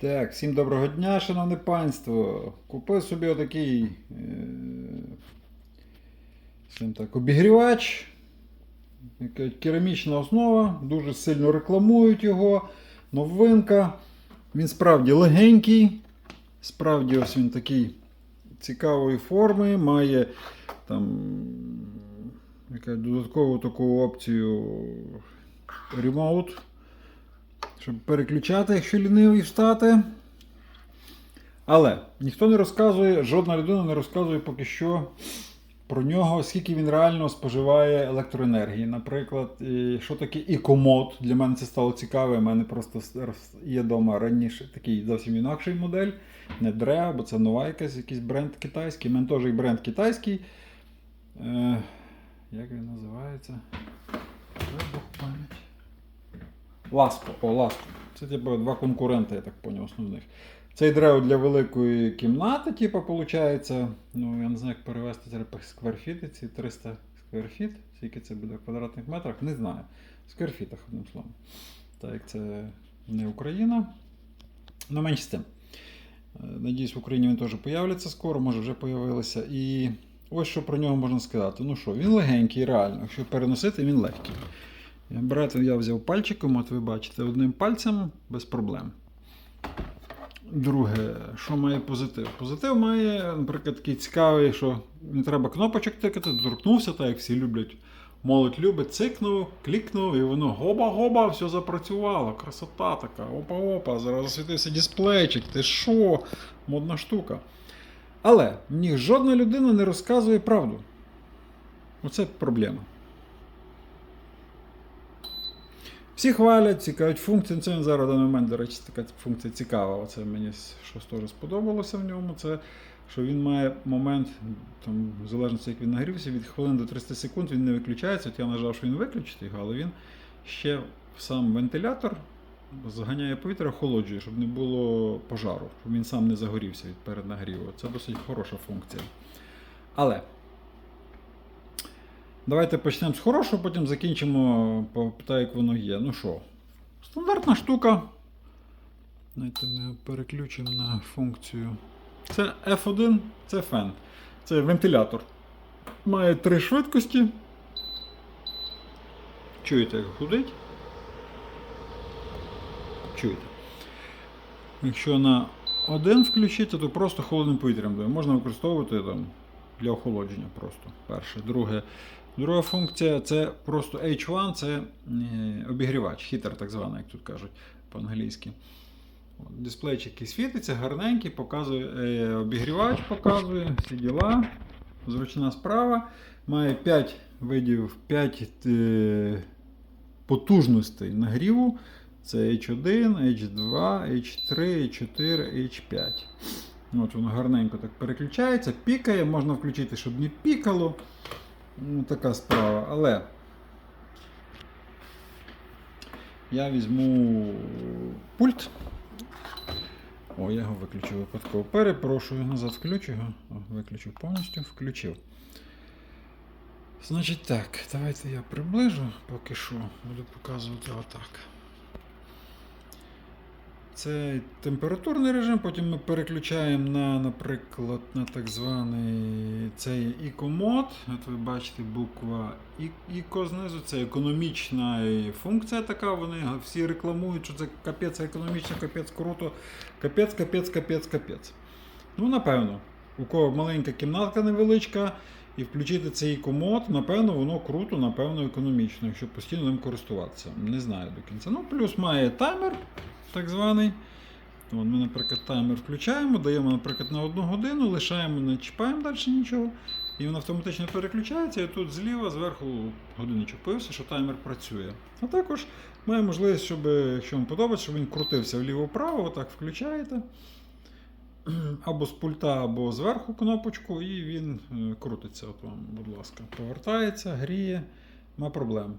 Так, всім доброго дня, шановне панство. Купив собі отакий е, так, обігрівач. Керамічна основа, дуже сильно рекламують його. Новинка. Він справді легенький. Справді ось він такий цікавої форми, має там яка додаткову таку опцію ремоут щоб переключати, якщо лінивий встати. Але ніхто не розказує, жодна людина не розказує поки що про нього, скільки він реально споживає електроенергії. Наприклад, і що таке ікомод. Для мене це стало цікаво. У мене просто є вдома раніше такий зовсім інакший модель. Не Drea, бо це нова якась, якийсь бренд китайський. У мене теж і бренд китайський. Е, як він називається? Пам'ять. Ласко, о, Ласко. Це типу два конкуренти, я так поняв, основних. Цей древо для великої кімнати, типу, виходить. Ну, я не знаю, як перевести це скверфіти, ці 300 скверфіт. Скільки це буде в квадратних метрах, не знаю. В скверфітах, одним словом. Так як це не Україна. Ну, менш з тим. Е, Надіюсь, в Україні він теж появляться скоро, може вже появилися. І ось що про нього можна сказати. Ну що, він легенький, реально. Якщо переносити, він легкий. Брати я взяв пальчиком, от ви бачите, одним пальцем без проблем. Друге, що має позитив? Позитив має, наприклад, такий цікавий, що не треба кнопочок тикати, доторкнувся, так як всі люблять. Молодь любить, цикнув, клікнув, і воно гоба-гоба, все запрацювало. Красота така, опа-опа, зараз засвітився дисплейчик, ти що? Модна штука. Але мені жодна людина не розказує правду. Оце проблема. Всі хвалять, цікавить функції. Це зараз в даний момент, до речі, така функція цікава. Оце мені щось теж сподобалося в ньому. Це що він має момент, там, в залежності, як він нагрівся, від хвилин до 30 секунд він не виключається. От я нажав, що він виключить його, але він ще сам вентилятор заганяє повітря, охолоджує, щоб не було пожару, щоб він сам не загорівся від переднагріву. Це досить хороша функція. Але Давайте почнемо з хорошого, потім закінчимо по те, як воно є. Ну що, стандартна штука. Давайте ми переключимо на функцію. Це F1, це фен. Це вентилятор. Має три швидкості. Чуєте, як гудить? Чуєте. Якщо на один включити, то просто холодним повітрям буде. Можна використовувати там для охолодження просто. Перше. Друге. Друга функція це просто H1, це е, обігрівач, хітер, так званий, як тут кажуть по-англійськи. Дисплейчик який світиться, гарненький, показує е, обігрівач, показує всі діла. Зручна справа. Має 5 видів, 5 е, потужностей нагріву. Це H1, H2, H3, H4, H5. От Воно гарненько так переключається, пікає, можна включити, щоб не пікало. Ну, така справа. Але я візьму пульт. О, я його виключив випадково. Перепрошую, назад включу його. О, виключив повністю, включив. Значить так, давайте я приближу поки що. Буду показувати отак. Це температурний режим, потім ми переключаємо на, наприклад, на так званий цей EcoMod. От ви бачите буква ECO знизу. Це економічна функція така. Вони всі рекламують, що це капець економічно, капець круто. Капець, капець, капець, капець. Ну, напевно, у кого маленька кімнатка невеличка. І включити цей комод, напевно, воно круто, напевно, економічно, якщо постійно ним користуватися. Не знаю до кінця. Ну, плюс має таймер, так званий. Ми, наприклад, таймер включаємо, даємо, наприклад, на одну годину, лишаємо, не чіпаємо далі нічого. І він автоматично переключається, і тут зліва, зверху годинничок появився, що таймер працює. А також має можливість, щоб, якщо вам подобається, щоб він крутився вліво-вправо, отак включаєте. Або з пульта, або зверху кнопочку, і він е, крутиться. От вам, будь ласка, повертається, гріє, нема проблем.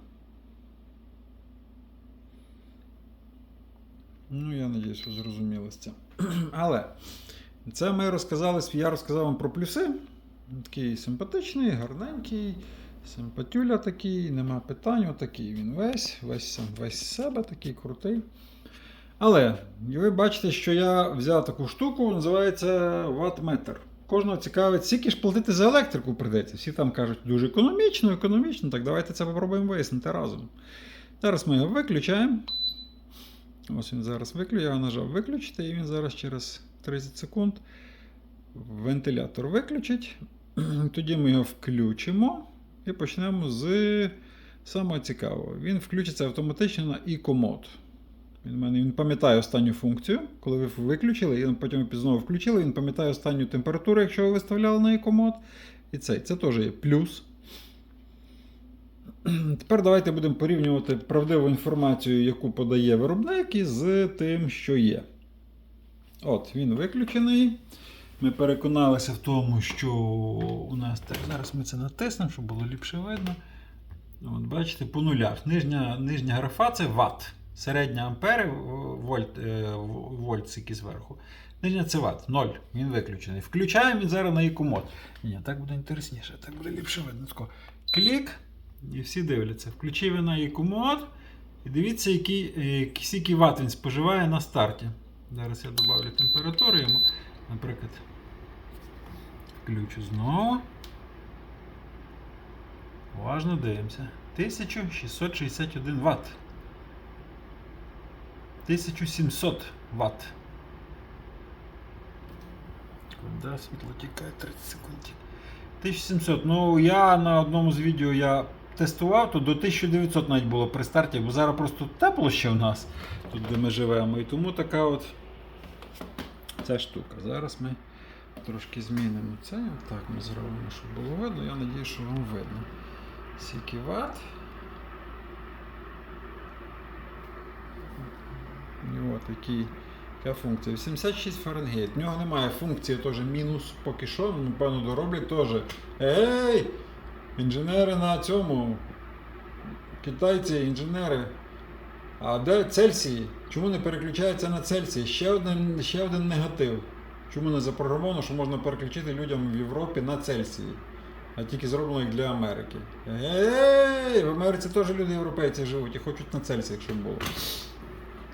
Ну, я надіюсь, ви зрозуміли цим. Але це ми розказали, я розказав вам про плюси. Такий симпатичний, гарненький, симпатюля такий, нема питань, отакий він весь, весь сам весь себе такий крутий. Але ви бачите, що я взяв таку штуку, називається ватметр. Кожного цікавить, скільки ж платити за електрику прийдеться. Всі там кажуть, дуже економічно, економічно. Так давайте це попробуємо вияснити разом. Зараз ми його виключаємо. Ось він зараз виключив, я нажав виключити, і він зараз через 30 секунд вентилятор виключить. Тоді ми його включимо і почнемо з самого цікавого. Він включиться автоматично на Eco-Mode. Він, мене- він пам'ятає останню функцію, коли ви виключили, і потім знову включили, він пам'ятає останню температуру, якщо ви виставляли на Eco-Mode. І цей. Це теж є плюс. Тепер давайте будемо порівнювати правдиву інформацію, яку подає виробник, із тим, що є. От, він виключений. Ми переконалися в тому, що у нас так. Зараз ми це натиснемо, щоб було ліпше видно. От, бачите, по нулях. Нижня, нижня графа це ватт. Середня ампери вольт, е, вольт зверху. Нижня це ватт, 0. Він виключений. Включаємо він зараз на ікомод. Ні, так буде інтересніше, так буде ліпше видно. Клік, і всі дивляться. Включив я на ікомод. І дивіться, який, е, скільки ватт він споживає на старті. Зараз я додавлю температуру йому. Наприклад, включу знову. Уважно дивимося. 1661 Вт. 1700 Вт. Куди світло тікає 30 секунд. 1700. Ну, я на одному з відео я тестував, то до 1900 навіть було при старті, бо зараз просто тепло ще в нас, тут де ми живемо. І тому така от ця штука. Зараз ми трошки змінимо це. Так ми зробимо, щоб було видно. Я надію, що вам видно. Скільки ватт. І яка функція. 86 Фаренгейт. В нього немає функції теж мінус поки що, ну, напевно, дороблять теж. Ей! Інженери на цьому. Китайці, інженери. А де Цельсії? Чому не переключається на Цельсії? Ще один, ще один негатив. Чому не запрограмовано, що можна переключити людям в Європі на Цельсії? А тільки зроблено як для Америки. Ей, в Америці теж люди європейці живуть і хочуть на Цельсії, якщо було.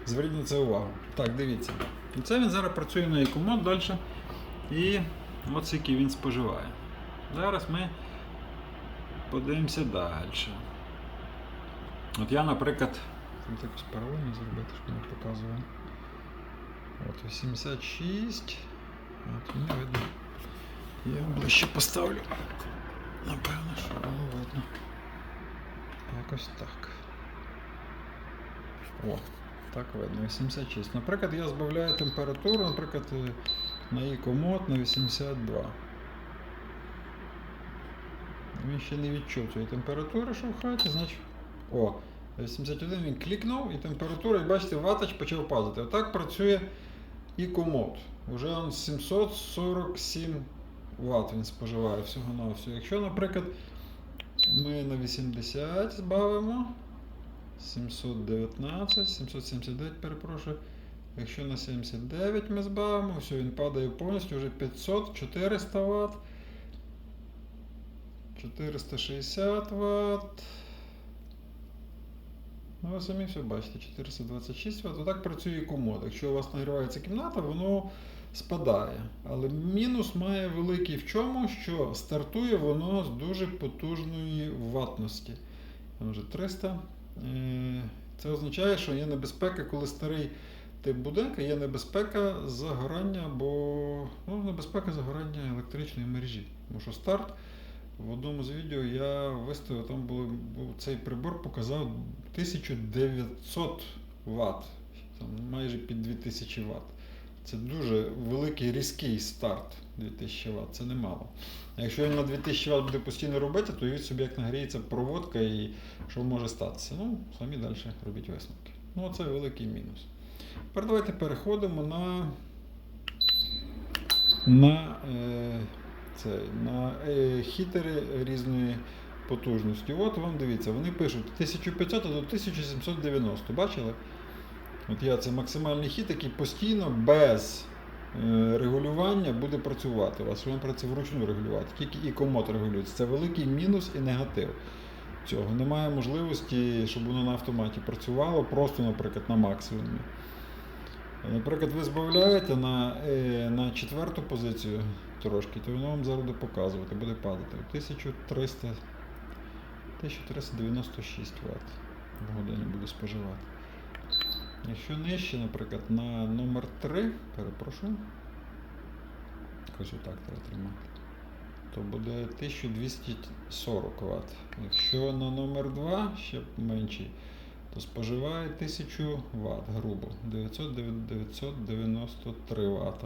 Зверніть на це увагу. Так, дивіться. Це він зараз працює на Ecommod далі. І от скільки він споживає. Зараз ми подивимося далі. От я, наприклад, Тут якось паралельно зробити, щоб не показував. От 86. От не видно. Я ближче поставлю. Напевно, що було видно. Якось так. О, так видно, 86. Наприклад, я збавляю температуру, наприклад, е, на Ecommod на 82. Він ще не відчув цієї температури, що в хаті, значить. О, 81 він клікнув і температура, як бачите, ватач почав падати. Отак працює Ecommod. Уже он 747 Вт він споживає всього на всього. Якщо, наприклад, ми на 80 збавимо. 719, 779, перепрошую. Якщо на 79 ми збавимо, все, він падає повністю вже 500, 400 Вт. 460 Вт. Ну, ви самі все бачите, 426 Вт. Отак працює комод. Якщо у вас нагрівається кімната, воно спадає. Але мінус має великий в чому, що стартує воно з дуже потужної ватності. Там вже 300. Це означає, що є небезпека, коли старий тип будинку, є небезпека загорання або ну, небезпека загорання електричної мережі. Тому що старт в одному з відео я виставив, там був цей прибор показав 1900 Вт, там майже під 2000 Вт. Це дуже великий різкий старт 2000 Вт, це немало. А якщо він на 2000 Вт буде постійно робити, то від собі як нагріється проводка і що може статися. Ну, самі далі робіть висновки. Ну, це великий мінус. Тепер давайте переходимо на, на, е, це, на е, хітери різної потужності. От вам дивіться, вони пишуть 1500 до 1790. Бачили? От я це максимальний хід, який постійно без е, регулювання буде працювати. У вас він працює вручну регулювати, тільки і комод регулюється. Це великий мінус і негатив. Цього немає можливості, щоб воно на автоматі працювало, просто, наприклад, на максимумі. Наприклад, ви збавляєте на, е, на четверту позицію трошки, то воно вам зараз буде показувати, буде падати. 1300, 1396 Вт в годину буде споживати. Якщо нижче, наприклад, на номер 3, перепрошую, якось отак треба тримати, то буде 1240 Вт. Якщо на номер 2 ще менший, то споживає 1000 Вт грубо. 900 993 Вт.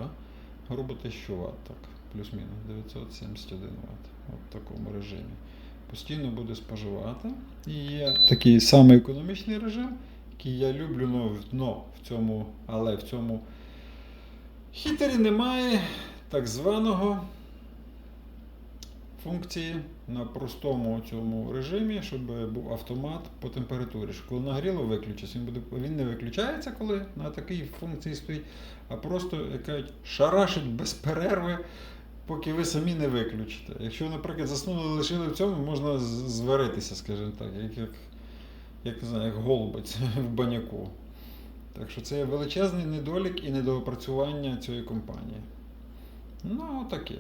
Грубо 1000 Вт, так, плюс-мінус 971 Вт. От в такому режимі. Постійно буде споживати. І є такий самий економічний режим, який я люблю, но, в- но в цьому, але в цьому хітері немає так званого функції на простому цьому режимі, щоб був автомат по температурі. Що коли нагріло виключиться, він, буде, він не виключається, коли на такій функції стоїть, а просто як шарашить без перерви, поки ви самі не виключите. Якщо, наприклад, заснули лишили в цьому, можна зваритися, скажімо так, як, як, як, не знаю, як голубець в баняку. Так що це величезний недолік і недоопрацювання цієї компанії. Ну, таке.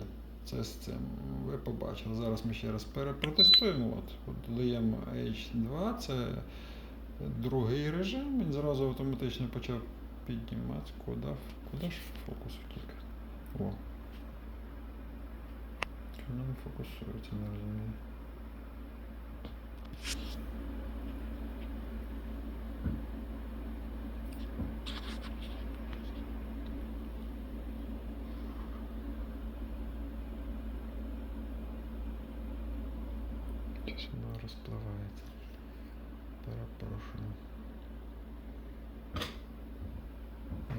Це з цим. Ви побачили. Зараз ми ще раз перепротестуємо. От, от даємо H2, це другий режим. Він зразу автоматично почав підніматися. Куди, куди ж фокус втік? О. Чому не фокусується, не розумію. Воно розпливається. Перепрошую.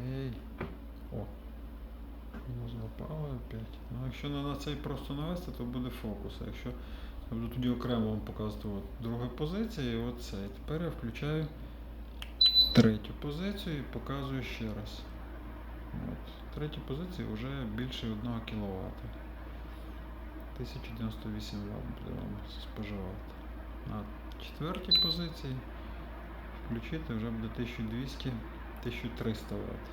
Ей. О. Ну, злопало опять. Ну, якщо не на цей просто навести, то буде фокус. А якщо я буду тоді окремо вам показувати друга позиція і оцей. Тепер я включаю третю позицію і показую ще раз. От. Третя позиція вже більше 1 кВт. 1098 Вт буде вам споживати. На четвертій позиції включити вже буде 1200 1300 Вт.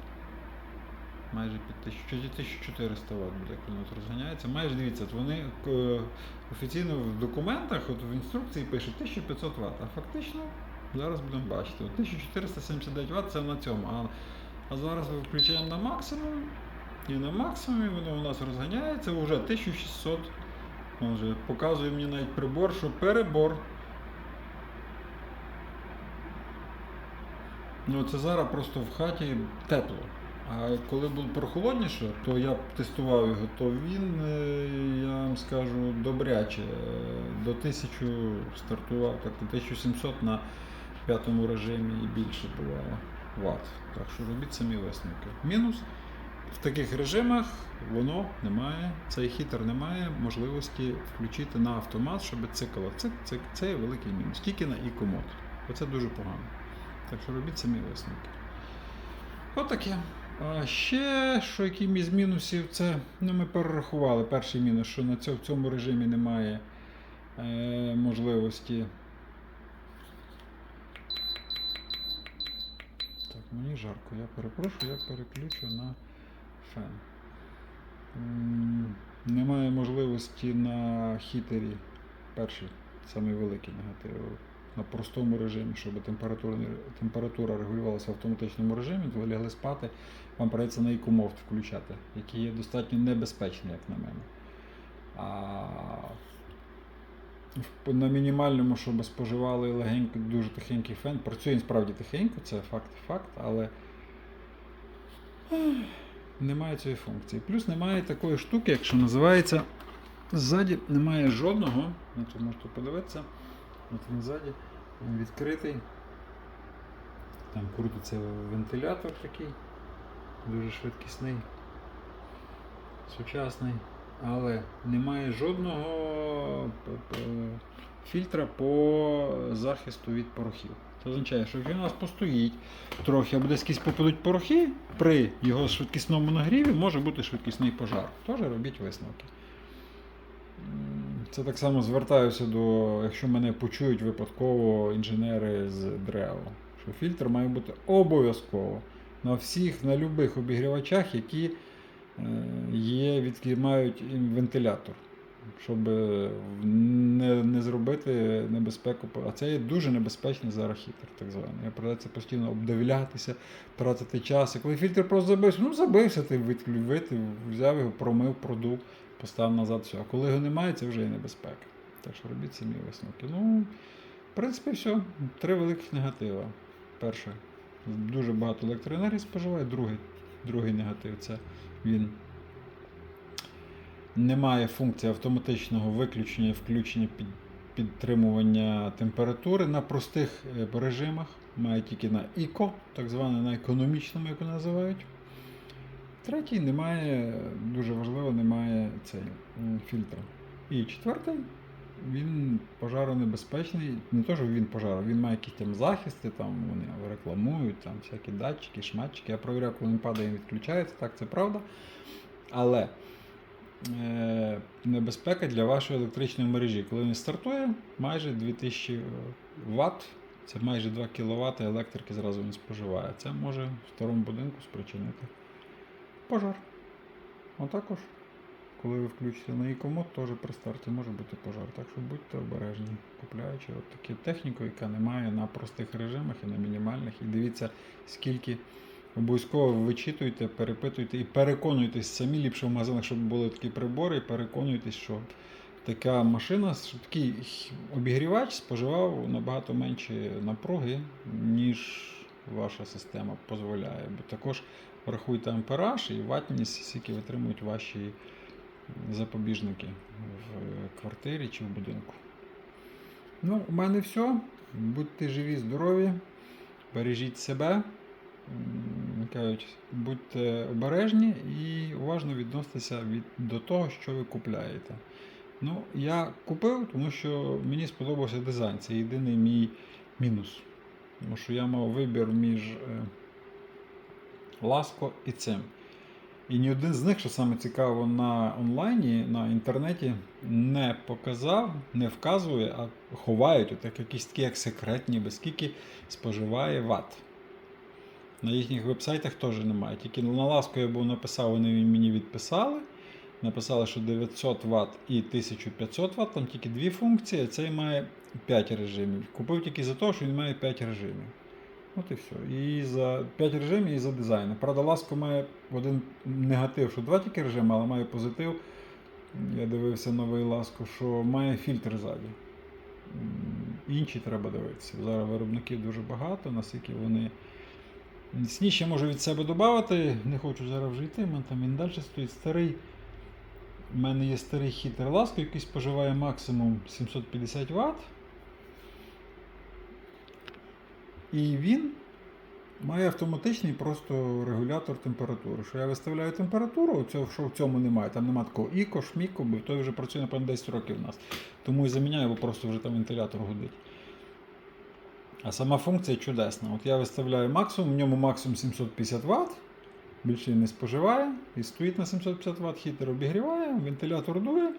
Майже під 1400 Вт буде, як воно розганяється. Майже дивіться, вони е, офіційно в документах, от в інструкції пишуть 1500 Вт, а фактично зараз будемо бачити. 1479 Вт це на цьому. А, а зараз ми включаємо на максимум. І на максимумі воно у нас розганяється вже 1600. Він вже показує мені навіть прибор, що перебор. Ну, це зараз просто в хаті тепло. А коли було прохолодніше, то я тестував його, то він, е, я вам скажу, добряче. е, До 1000 стартував, так, 1700 на п'ятому режимі і більше бувало ватт. Так що робіть самі висновки. Мінус. В таких режимах воно не має, цей хітер не має можливості включити на автомат, щоб цикало. Це, це, це є великий мінус. Тільки на і-комод. Оце дуже погано. Так що робіть самі висновки. Отаке. А ще, що яким із мінусів, це ну, ми перерахували перший мінус, що на цьому, в цьому режимі немає е, можливості. Так, мені жарко, я перепрошую, я переключу на фен. Немає можливості на хітері, перший, самий негатив, на простому режимі, щоб температура, регулювалася в автоматичному режимі, то ви лягли спати, вам придеться на EcoMoft включати, який є достатньо небезпечний, як на мене. А на мінімальному, щоб споживали легенько, дуже тихенький фен. Працює він справді тихенько, це факт, факт, але немає цієї функції. Плюс немає такої штуки, якщо називається. Ззаді немає жодного, ну тут можете подивитися. От він ззаді, він відкритий. Там крутиться вентилятор такий, дуже швидкісний, сучасний, але немає жодного фільтра по захисту від порохів. Це означає, що якщо у нас постоїть трохи, або десь якісь попадуть порохи, при його швидкісному нагріві може бути швидкісний пожар. Теж робіть висновки. Це так само звертаюся до, якщо мене почують випадково інженери з ДРЕО, що фільтр має бути обов'язково на всіх, на любих обігрівачах, які е, є, мають вентилятор, щоб е, не, не зробити небезпеку. А це є дуже небезпечний зараз хітер, так званий. Придеться постійно обдивлятися, тратити час. І коли фільтр просто забився, ну забився, ти відклю- витив, взяв його, промив, продув, поставив назад, все. А коли його немає, це вже і небезпека. Так що робіть самі висновки. Ну, в принципі, все. Три великих негатива. Перше, дуже багато електроенергії споживає. Другий, другий негатив це він не має функції автоматичного виключення і включення під, підтримування температури на простих е, режимах. Має тільки на ІКО, так зване на економічному, як називають. Третій немає, дуже важливо, немає цей фільтра. І четвертий, він пожаронебезпечний. Не то, що він пожар, він має якісь там захисти, там вони рекламують, там всякі датчики, шматчики. Я провіряв, коли він падає, він відключається, так, це правда. Але небезпека для вашої електричної мережі. Коли він стартує, майже 2000 Вт, це майже 2 кВт електрики зразу він споживає. Це може в старому будинку спричинити пожар. А також, коли ви включите на ікомод, теж при старті може бути пожар. Так що будьте обережні, купляючи от таку техніку, яка не має на простих режимах і на мінімальних. І дивіться, скільки обов'язково вичитуйте, перепитуйте і переконуйтесь самі ліпше в магазинах, щоб були такі прибори, і переконуйтесь, що така машина, що такий обігрівач споживав набагато менше напруги, ніж ваша система дозволяє. Бо також врахуйте ампераж і ватність, скільки витримують ваші запобіжники в квартирі чи в будинку. Ну, у мене все. Будьте живі, здорові, бережіть себе. Кажуть, будьте обережні і уважно відноситеся від, до того, що ви купляєте. Ну, я купив, тому що мені сподобався дизайн. Це єдиний мій мінус. Тому що я мав вибір між е, Ласко і цим. І ні один з них, що саме цікаво, на онлайні, на інтернеті, не показав, не вказує, а ховають отак якісь такі як секретні, без скільки споживає ват. На їхніх вебсайтах теж немає. Тільки на ласку я був написав, вони мені відписали. Написали, що 900 Вт і 1500 Вт, там тільки дві функції, а цей має 5 режимів. Купив тільки за те, що він має 5 режимів. От і все. І за 5 режимів і за дизайн. Правда, Ласко має один негатив, що два тільки режими, але має позитив. Я дивився новий Ласко, що має фільтр ззаді. Інші треба дивитися. Зараз виробників дуже багато, наскільки вони. Сні ще можу від себе додати, не хочу зараз вже йти, мене там він далі стоїть старий. У мене є старий хітер Ласко, який споживає максимум 750 Вт. І він має автоматичний просто регулятор температури. Що я виставляю температуру, що в цьому немає. Там немає такого іко, шміко, бо той вже працює, напевно, 10 років у нас. Тому і заміняю, бо просто вже там вентилятор гудить. А сама функція чудесна. От я виставляю максимум, в ньому максимум 750 Вт. Більше не споживає і стоїть на 750 Вт, хітер обігріває, вентилятор дує.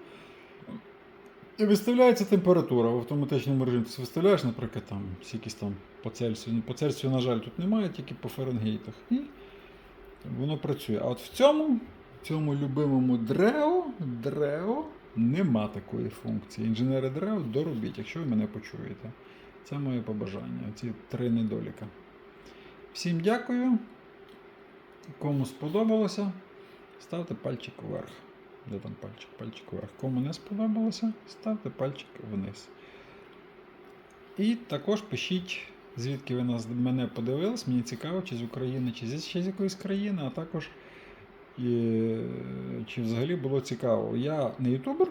І виставляється температура в автоматичному режимі. Ти виставляєш, наприклад, там якісь там по Цельсію. Ну, по Цельсію, на жаль, тут немає, тільки по Фаренгейтах. І воно працює. А от в цьому, в цьому любимому Дрео, Дрео нема такої функції. Інженери Дрео доробіть, якщо ви мене почуєте. Це моє побажання. Ці три недоліка. Всім дякую. Кому сподобалося, ставте пальчик вверх. Де там пальчик? Пальчик вверх. Кому не сподобалося, ставте пальчик вниз. І також пишіть, звідки ви нас, мене подивились. Мені цікаво, чи з України, чи зі- ще з якоїсь країни, а також і, чи взагалі було цікаво. Я не ютубер,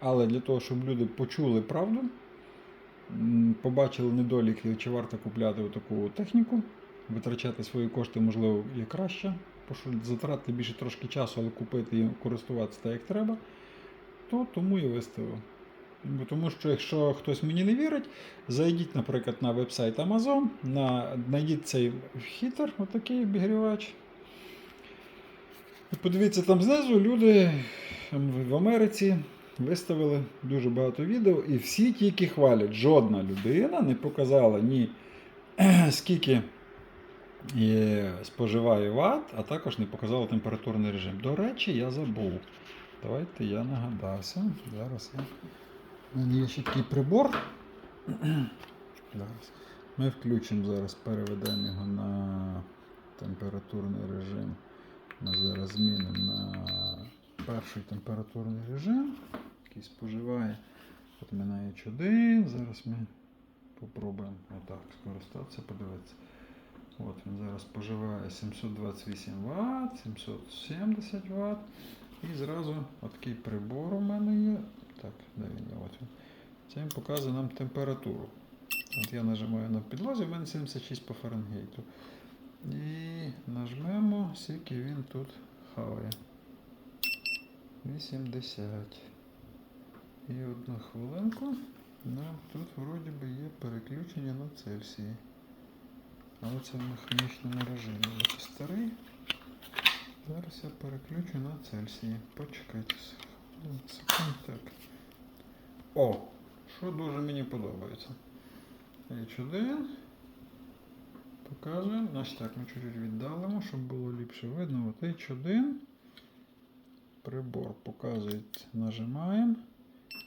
але для того, щоб люди почули правду, побачили недоліки, чи варто купляти таку техніку, витрачати свої кошти, можливо, є краще, затратити більше трошки часу, але купити і користуватися так, як треба, то тому і виставив. Тому що якщо хтось мені не вірить, зайдіть, наприклад, на вебсайт Amazon, на, знайдіть цей хітер, отакий обігрівач. Подивіться там знизу, люди в Америці виставили дуже багато відео, і всі тільки хвалять. Жодна людина не показала ні скільки споживає ват, а також не показало температурний режим. До речі, я забув. Давайте я нагадався. Зараз я. Мене є ще такий прибор. Зараз. Ми включимо зараз, переведемо його на температурний режим. Ми зараз змінимо на перший температурний режим, який споживає. От ми на H1. Зараз ми попробуємо отак скористатися, подивитися. От він зараз споживає 728 Вт, 770 Вт. І зразу такий прибор у мене є. Так, де він є? От він. Це він показує нам температуру. От я нажимаю на підлозі, в мене 76 по Фаренгейту. І нажмемо, скільки він тут хаває. 80. І одну хвилинку. Нам тут вроді би є переключення на Цельсії. Але це в механічному режимі. Це старий. Зараз я переключу на Цельсії. Почекайте. Секунд так. О! Що дуже мені подобається. H1. Показуємо. Значить так, ми чуть-чуть віддалимо, щоб було ліпше видно. От H1. Прибор показує, нажимаємо.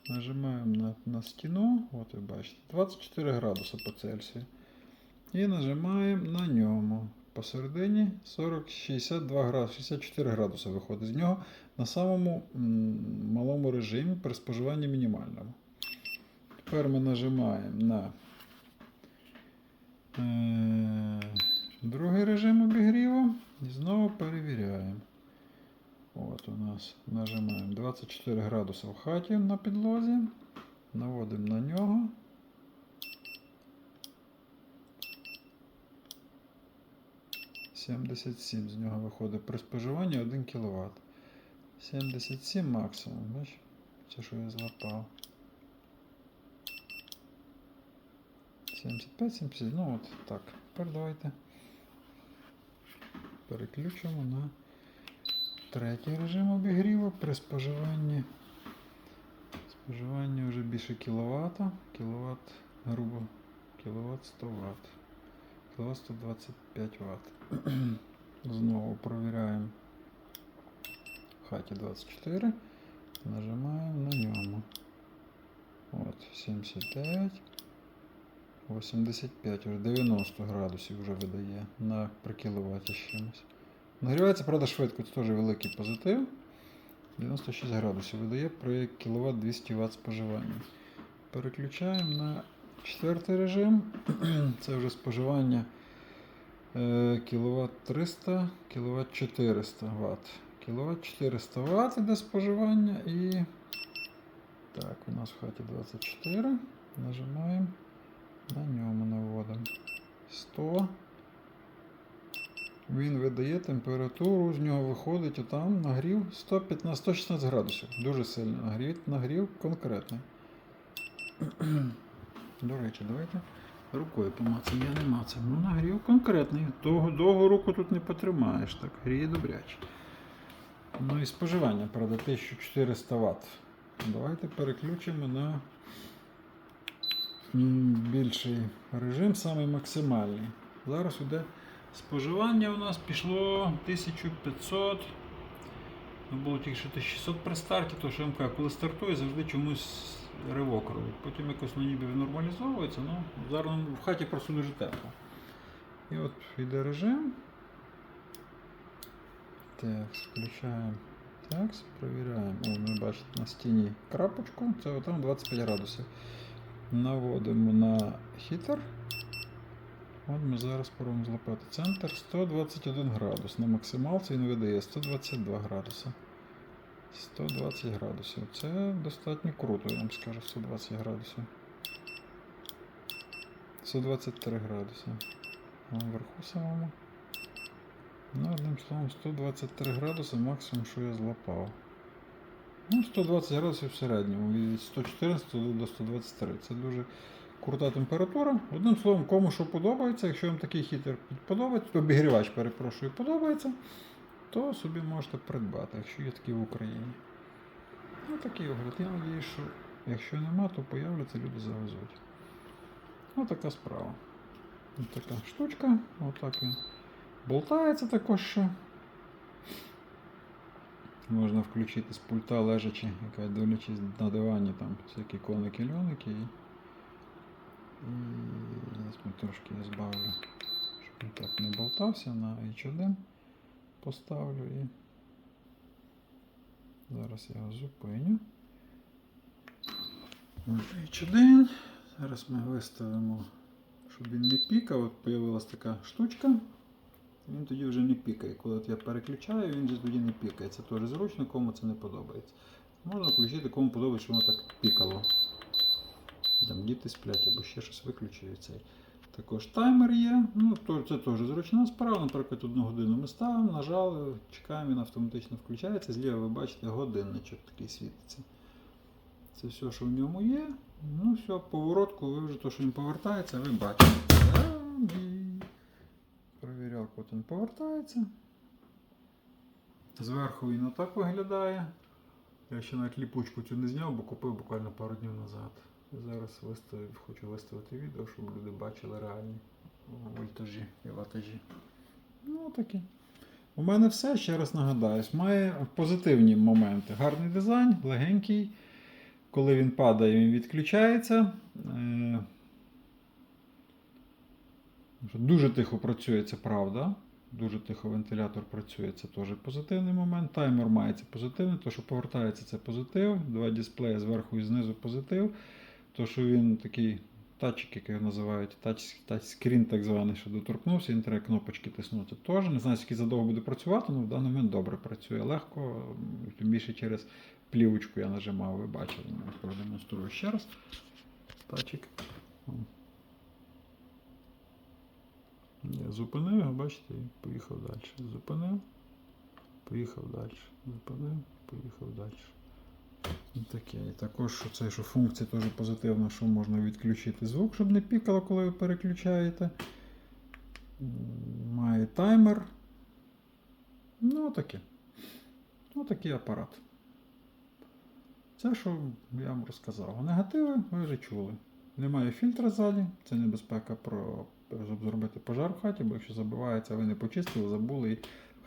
Нажимаємо на, на стіну. От ви бачите. 24 градуси по Цельсію. І нажимаємо на ньому. Посередині 40, 62 градуси, 64 градуси виходить з нього на самому малому режимі при споживанні мінімальному. Тепер ми нажимаємо на е, другий режим обігріву і знову перевіряємо. От у нас нажимаємо 24 градуси в хаті на підлозі. Наводимо на нього. Сімдесят сім з нього виходить при споживанні 1 кВт. 77 максимум, бач? Це що я злапав. 75, 70, ну от так. Тепер давайте переключимо на третій режим обігріву при споживанні. Споживання вже більше кіловат. Кіловат, грубо, кіловат 100 Вт. Кіловат 125 Вт. Знову провіряємо в хаті 24. Нажимаємо на ньому. От, 79. 85, вже 90 градусів вже видає на при кіловаті чимось. Нагрівається, правда, швидко, це теж великий позитив. 96 градусів видає при кіловат 200 Вт споживання. Переключаємо на четвертий режим. Це вже споживання кіловат 300, кіловат 400 Вт. Кіловат 400 Вт іде споживання і. Так, у нас в хаті 24. Нажимаємо. На ньому наводимо 100. Він видає температуру, з нього виходить отам нагрів 115, 116 градусів. Дуже сильно нагрів, нагрів конкретний. До речі, давайте рукою помацаємо. Я не мацав. Ну, нагрів конкретний. Довго, довго руку тут не потримаєш, так, гріє добряче. Ну і споживання, правда, 1400 Вт. Давайте переключимо на більший режим, самий максимальний. Зараз іде споживання у нас пішло 1500. Ну, було тільки що 1600 при старті, то що кажу, коли стартує, завжди чомусь ривок робить. Потім якось ну, ніби нормалізовується, ну зараз в хаті просто дуже тепло. І от йде режим. Так, включаємо. Так, перевіряємо. О, ми бачите на стіні крапочку, це отам 25 градусів. Наводимо на хітер. От ми зараз спробуємо злопати центр 121 градус. На максималці він видає 122 градуси. 120 градусів. Це достатньо круто, я вам скажу, 120 градусів. 123 градуси. Вверху самому. Ну, одним словом, 123 градуси максимум, що я злапав. Ну, 120 градусів в середньому, від 114 до 123. Це дуже крута температура. Одним словом, кому що подобається, якщо вам такий хітер подобається, обігрівач, перепрошую, подобається, то собі можете придбати, якщо є такі в Україні. Ну, такий огляд. Я надіюсь, що якщо нема, то появляться, люди завезуть. Ось така справа. Ось така штучка. Отак він Болтається також ще. Можна включити з пульта лежачи, яка дивлячись на дивані, там всякі коники льоники. І... І зараз ми трошки я збавлю, щоб він так не болтався на H1 поставлю і зараз я його зупиню. H1. Зараз ми виставимо, щоб він не пікав. От появилась така штучка. Він тоді вже не пікає. Коли от я переключаю, він вже тоді не пікає. Це теж зручно, кому це не подобається. Можна включити, кому подобається, щоб воно так пікало. Там діти сплять або ще щось виключую цей. Також таймер є. Ну, то- це теж зручна справа. Наприклад, одну годину ми ставимо, нажали, чекаємо, він автоматично включається. Зліва ви бачите годинничок такий світиться. Це все, що в ньому є. Ну все, поворотку, ви вже то, що він повертається, ви бачите. Та-ді. Перевіряв, от він повертається. Зверху він отак виглядає. Я ще навіть ліпучку цю не зняв, бо купив буквально пару днів назад. Зараз виставив, хочу виставити відео, щоб люди бачили реальні вольтажі і ватажі. Ну, такі. У мене все, ще раз нагадаюсь, має позитивні моменти. Гарний дизайн, легенький. Коли він падає, він відключається. Е, Дуже тихо працює, це правда. Дуже тихо вентилятор працює, це теж позитивний момент. Таймер мається позитивний, то, що повертається, це позитив. Два дисплеї зверху і знизу позитив. То, що він такий тачик, який його називають, тач, так званий, що доторкнувся, він треба кнопочки тиснути. Теж не знаю, скільки задовго буде працювати, але в даний момент добре працює легко, тим більше через плівочку я нажимав, ви бачили, продемонструю ще раз. Тачик. Я зупинив його, бачите, і поїхав далі. Зупинив, поїхав далі. Зупинив, поїхав далі. Таке. І також це, що функція теж позитивна, що можна відключити звук, щоб не пікало, коли ви переключаєте. Має таймер. Ну, таке. Ну, такий апарат. Це, що я вам розказав. Негативи ви вже чули. Немає фільтра ззаді, це небезпека про щоб зробити пожар в хаті, бо якщо забивається, ви не почистили, забули і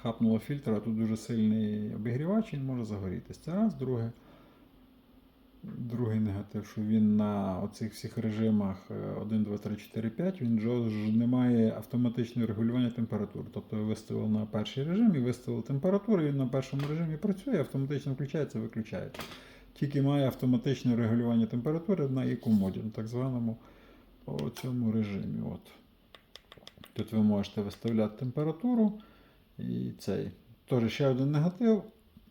хапнуло фільтр, а тут дуже сильний обігрівач, він може загорітись. Це раз, друге. Другий негатив, що він на оцих всіх режимах е, 1, 2, 3, 4, 5, він ж не має автоматичного регулювання температур. Тобто ви виставили на перший режим і виставили температуру, він на першому режимі працює, автоматично включається, виключається. Тільки має автоматичне регулювання температури на eco-моді, на так званому цьому режимі. От. Тут ви можете виставляти температуру і цей. Тож ще один негатив.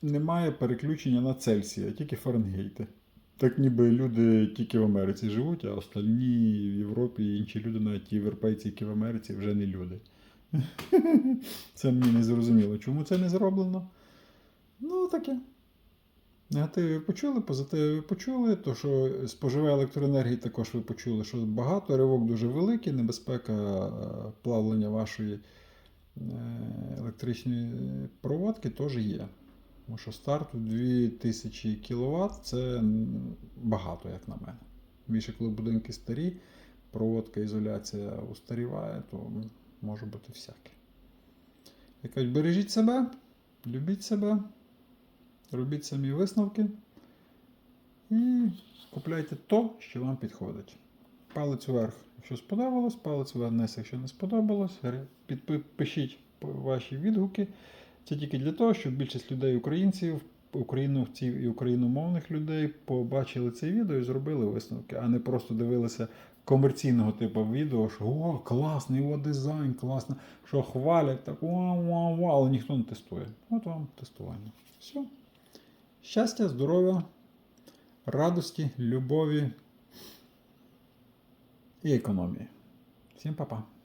Немає переключення на Цельсія, тільки Фаренгейти. Так ніби люди тільки в Америці живуть, а остальні в Європі і інші люди, навіть європейці, які в Америці, вже не люди. Це мені не зрозуміло, чому це не зроблено. Ну, таке. Негативи ви почули, позитиви ви почули. То, що споживає електроенергії, також ви почули, що багато, ривок дуже великий, небезпека е, плавлення вашої е, електричної проводки теж є. Тому що старт у 2000 кВт це багато, як на мене. Більше, коли будинки старі, проводка, ізоляція устаріває, то може бути всяке. Я кажу, бережіть себе, любіть себе. Робіть самі висновки і купляйте то, що вам підходить. Палець вверх, якщо сподобалось, палець вниз, якщо не сподобалось. Підпи- Пишіть ваші відгуки. Це тільки для того, щоб більшість людей, українців, українців і україномовних людей побачили це відео і зробили висновки, а не просто дивилися комерційного типу відео, що о, класний його дизайн, класно, що хвалять, так вау, вау, вау, але ніхто не тестує. От вам тестування. Все. Щастя, здоров'я, радості, любові і економії. Всім па-па.